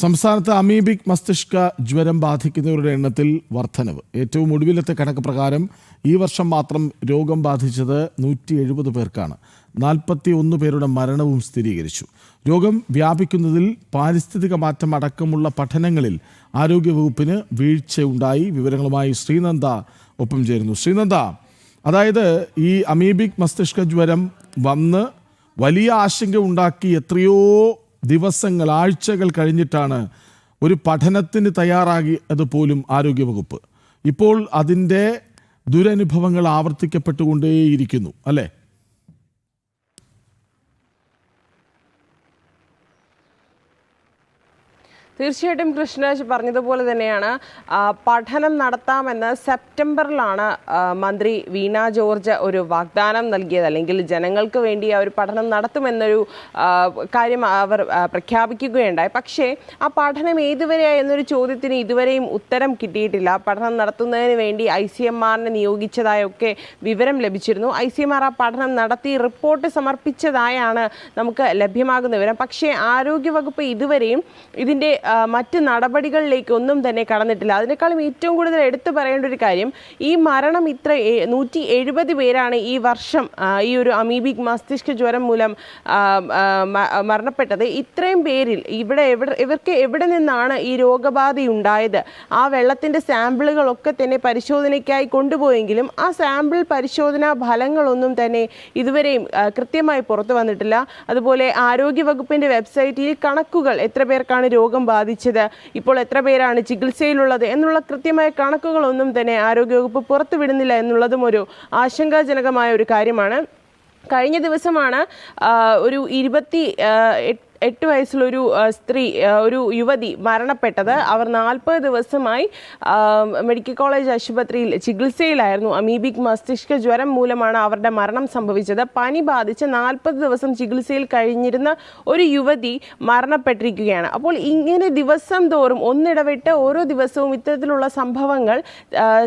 സംസ്ഥാനത്ത് അമീബിക് മസ്തിഷ്ക ജ്വരം ബാധിക്കുന്നവരുടെ എണ്ണത്തിൽ വർധനവ്. ഏറ്റവും ഒടുവിലത്തെ കണക്ക് പ്രകാരം ഈ വർഷം മാത്രം രോഗം ബാധിച്ചത് നൂറ്റി എഴുപത് പേർക്കാണ്. നാൽപ്പത്തി ഒന്ന് പേരുടെ മരണവും സ്ഥിരീകരിച്ചു. രോഗം വ്യാപിക്കുന്നതിൽ പാരിസ്ഥിതിക മാറ്റം അടക്കമുള്ള പഠനങ്ങളിൽ ആരോഗ്യവകുപ്പിന് വീഴ്ചയുണ്ടായി. വിവരങ്ങളുമായി ശ്രീനന്ദ ഒപ്പം ചേരുന്നു. ശ്രീനന്ദ അതായത് ഈ അമീബിക് മസ്തിഷ്ക ജ്വരം വന്ന് വലിയ ആശങ്ക ഉണ്ടാക്കി എത്രയോ ദിവസങ്ങൾ ആഴ്ചകൾ കഴിഞ്ഞിട്ടാണ് ഒരു പഠനത്തിന് തയ്യാറാകി അതുപോലും ആരോഗ്യവകുപ്പ്. ഇപ്പോൾ അതിന്റെ ദുരനുഭവങ്ങൾ ആവർത്തിക്കപ്പെട്ടുകൊണ്ടേയിരിക്കുന്നു അല്ലേ? തീർച്ചയായിട്ടും കൃഷ്ണരാജ് പറഞ്ഞതുപോലെ തന്നെയാണ്. പഠനം നടത്താമെന്ന് സെപ്റ്റംബറിലാണ് മന്ത്രി വീണ ജോർജ് ഒരു വാഗ്ദാനം നൽകിയത്. അല്ലെങ്കിൽ ജനങ്ങൾക്ക് വേണ്ടി അവർ പഠനം നടത്തുമെന്നൊരു കാര്യം അവർ പ്രഖ്യാപിക്കുകയുണ്ടായി. പക്ഷേ ആ പഠനം ഏതുവരെയായി എന്നൊരു ചോദ്യത്തിന് ഇതുവരെയും ഉത്തരം കിട്ടിയിട്ടില്ല. പഠനം നടത്തുന്നതിന് വേണ്ടി ഐ സി എം ആറിനെ നിയോഗിച്ചതായൊക്കെ വിവരം ലഭിച്ചിരുന്നു. ഐ സി എം ആർ ആ പഠനം നടത്തി റിപ്പോർട്ട് സമർപ്പിച്ചതായാണ് നമുക്ക് ലഭ്യമാകുന്ന വിവരം. പക്ഷേ ആരോഗ്യവകുപ്പ് ഇതുവരെയും ഇതിന്റെ മറ്റ് നടപടികളിലേക്കൊന്നും തന്നെ കടന്നിട്ടില്ല. അതിനേക്കാളും ഏറ്റവും കൂടുതൽ എടുത്തു പറയേണ്ട ഒരു കാര്യം ഈ മരണം ഇത്ര നൂറ്റി എഴുപത് പേരാണ് ഈ വർഷം ഈ ഒരു അമീബിക് മസ്തിഷ്ക ജ്വരം മൂലം മരണപ്പെട്ടത്. ഇത്രയും പേരിൽ ഇവിടെ എവിടെ ഇവർക്ക് എവിടെ നിന്നാണ് ഈ രോഗബാധയുണ്ടായത് ആ വെള്ളത്തിന്റെ സാമ്പിളുകളൊക്കെ തന്നെ പരിശോധനയ്ക്കായി കൊണ്ടുപോയെങ്കിലും ആ സാമ്പിൾ പരിശോധനാ ഫലങ്ങളൊന്നും തന്നെ ഇതുവരെയും കൃത്യമായി പുറത്തു വന്നിട്ടില്ല. അതുപോലെ ആരോഗ്യവകുപ്പിന്റെ വെബ്സൈറ്റിൽ കണക്കുകൾ എത്ര പേർക്കാണ് രോഗം ബാധിച്ചത്. ഇപ്പോൾ എത്ര പേരാണ് ചികിത്സയിലുള്ളത് എന്നുള്ള കൃത്യമായ കണക്കുകളൊന്നും തന്നെ ആരോഗ്യവകുപ്പ് പുറത്തുവിടുന്നില്ല എന്നുള്ളതും ഒരു ആശങ്കാജനകമായ ഒരു കാര്യമാണ്. കഴിഞ്ഞ ദിവസമാണ് ഒരു ഇരുപത്തി എട്ട് വയസ്സിലൊരു സ്ത്രീ ഒരു യുവതി മരണപ്പെട്ടത്. അവർ നാൽപ്പത് ദിവസമായി മെഡിക്കൽ കോളേജ് ആശുപത്രിയിൽ ചികിത്സയിലായിരുന്നു. അമീബിക് മസ്തിഷ്ക ജ്വരം മൂലമാണ് അവരുടെ മരണം സംഭവിച്ചത്. പനി ബാധിച്ച് നാൽപ്പത് ദിവസം ചികിത്സയിൽ കഴിഞ്ഞിരുന്ന ഒരു യുവതി മരണപ്പെട്ടിരിക്കുകയാണ്. അപ്പോൾ ഇങ്ങനെ ദിവസം തോറും ഒന്നിടവിട്ട് ഓരോ ദിവസവും ഇത്തരത്തിലുള്ള സംഭവങ്ങൾ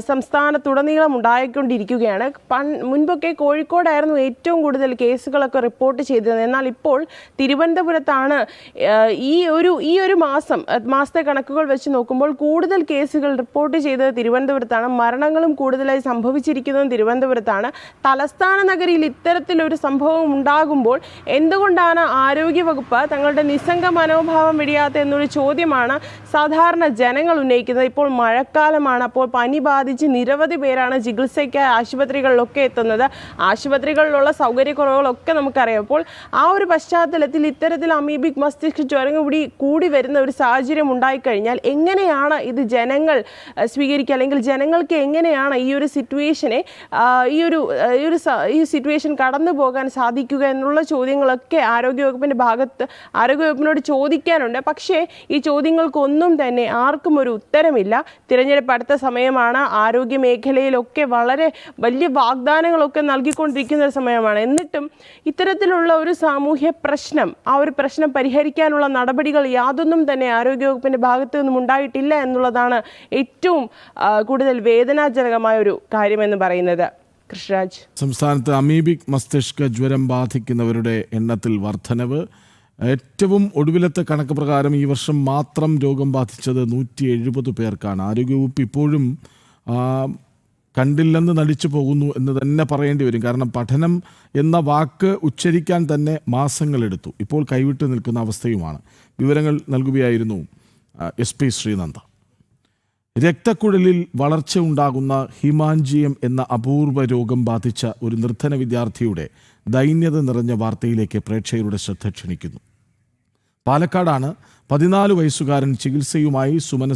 സംസ്ഥാനത്തുടനീളം ഉണ്ടായിക്കൊണ്ടിരിക്കുകയാണ്. പൺ മുൻപൊക്കെ കോഴിക്കോടായിരുന്നു ഏറ്റവും കൂടുതൽ കേസുകളൊക്കെ റിപ്പോർട്ട് ചെയ്തത് എന്നാൽ ഇപ്പോൾ തിരുവനന്തപുരത്താണ് ആ, ഈ ഒരു ഈ ഒരു മാസം മാസത്തെ കണക്കുകൾ വെച്ച് നോക്കുമ്പോൾ കൂടുതൽ കേസുകൾ റിപ്പോർട്ട് ചെയ്തത് തിരുവനന്തപുരത്താണ്. മരണങ്ങളും കൂടുതലായി സംഭവിച്ചിരിക്കുന്നതും തിരുവനന്തപുരത്താണ്. തലസ്ഥാന നഗരിയിൽ ഇത്തരത്തിലൊരു സംഭവം ഉണ്ടാകുമ്പോൾ എന്തുകൊണ്ടാണ് ആരോഗ്യവകുപ്പ് തങ്ങളുടെ നിസ്സംഗ മനോഭാവം വെടിയാത്ത എന്നൊരു ചോദ്യമാണ് സാധാരണ ജനങ്ങൾ ഉന്നയിക്കുന്നത്. ഇപ്പോൾ മഴക്കാലമാണ് അപ്പോൾ പനി ബാധിച്ച് നിരവധി പേരാണ് ചികിത്സയ്ക്കായി ആശുപത്രികളിലൊക്കെ എത്തുന്നത്. ആശുപത്രികളിലുള്ള സൗകര്യക്കുറവുകളൊക്കെ നമുക്കറിയാം. അപ്പോൾ ആ ഒരു പശ്ചാത്തലത്തിൽ ഇത്തരത്തിൽ അമീബിക് മസ്തിഷ്ക ജ്വരം കൂടി കൂടി വരുന്ന ഒരു സാഹചര്യം ഉണ്ടായിക്കഴിഞ്ഞാൽ എങ്ങനെയാണ് ഇത് ജനങ്ങൾ സ്വീകരിക്കുക? അല്ലെങ്കിൽ ജനങ്ങൾക്ക് എങ്ങനെയാണ് ഈ ഒരു സിറ്റുവേഷനെ ഈ ഒരു ഈ ഒരു ഈ സിറ്റുവേഷൻ കടന്നു പോകാൻ സാധിക്കുക എന്നുള്ള ചോദ്യങ്ങളൊക്കെ ആരോഗ്യവകുപ്പിന്റെ ഭാഗത്ത് ആരോഗ്യവകുപ്പിനോട് ചോദിക്കാനുണ്ട്. പക്ഷേ ഈ ചോദ്യങ്ങൾക്കൊന്നും തന്നെ ആർക്കും ഒരു ഉത്തരമില്ല. തിരഞ്ഞെടുപ്പ് അടുത്ത സമയമാണ്. ആരോഗ്യ മേഖലയിലൊക്കെ വളരെ വലിയ വാഗ്ദാനങ്ങളൊക്കെ നൽകിക്കൊണ്ടിരിക്കുന്ന ഒരു സമയമാണ്. എന്നിട്ടും ഇത്തരത്തിലുള്ള ഒരു സാമൂഹ്യ പ്രശ്നം ആ ഒരു പ്രശ്നം പരിഹരിക്കാനുള്ള നടപടികൾ യാതൊന്നും തന്നെ ആരോഗ്യവകുപ്പിന്റെ ഭാഗത്തു നിന്നും ഉണ്ടായിട്ടില്ല എന്നുള്ളതാണ് ഏറ്റവും കൂടുതൽ വേദനാജനകമായ ഒരു കാര്യമെന്ന് പറയുന്നത്. കൃഷ്ണരാജ്. സംസ്ഥാനത്ത് അമീബിക് മസ്തിഷ്ക ജ്വരം ബാധിക്കുന്നവരുടെ എണ്ണത്തിൽ വർധനവ്. ഏറ്റവും ഒടുവിലത്തെ കണക്ക് പ്രകാരം ഈ വർഷം മാത്രം രോഗം ബാധിച്ചത് നൂറ്റി എഴുപത് പേർക്കാണ്. ആരോഗ്യവകുപ്പ് ഇപ്പോഴും കണ്ടില്ലെന്ന് നടിച്ചു പോകുന്നു എന്ന് തന്നെ പറയേണ്ടി വരും. കാരണം പഠനം എന്ന വാക്ക് ഉച്ചരിക്കാൻ തന്നെ മാസങ്ങളെടുത്തു ഇപ്പോൾ കൈവിട്ട് നിൽക്കുന്ന അവസ്ഥയുമാണ്. വിവരങ്ങൾ നൽകുകയായിരുന്നു എസ് പി ശ്രീനന്ദ. രക്തക്കുഴലിൽ വളർച്ച ഉണ്ടാകുന്ന ഹിമാഞ്ചിയം എന്ന അപൂർവ രോഗം ബാധിച്ച ഒരു നിർധന വിദ്യാർത്ഥിയുടെ ദൈന്യത നിറഞ്ഞ വാർത്തയിലേക്ക് പ്രേക്ഷകരുടെ ശ്രദ്ധ ക്ഷണിക്കുന്നു. പാലക്കാടാണ് പതിനാല് വയസ്സുകാരൻ ചികിത്സയുമായി സുമനസ്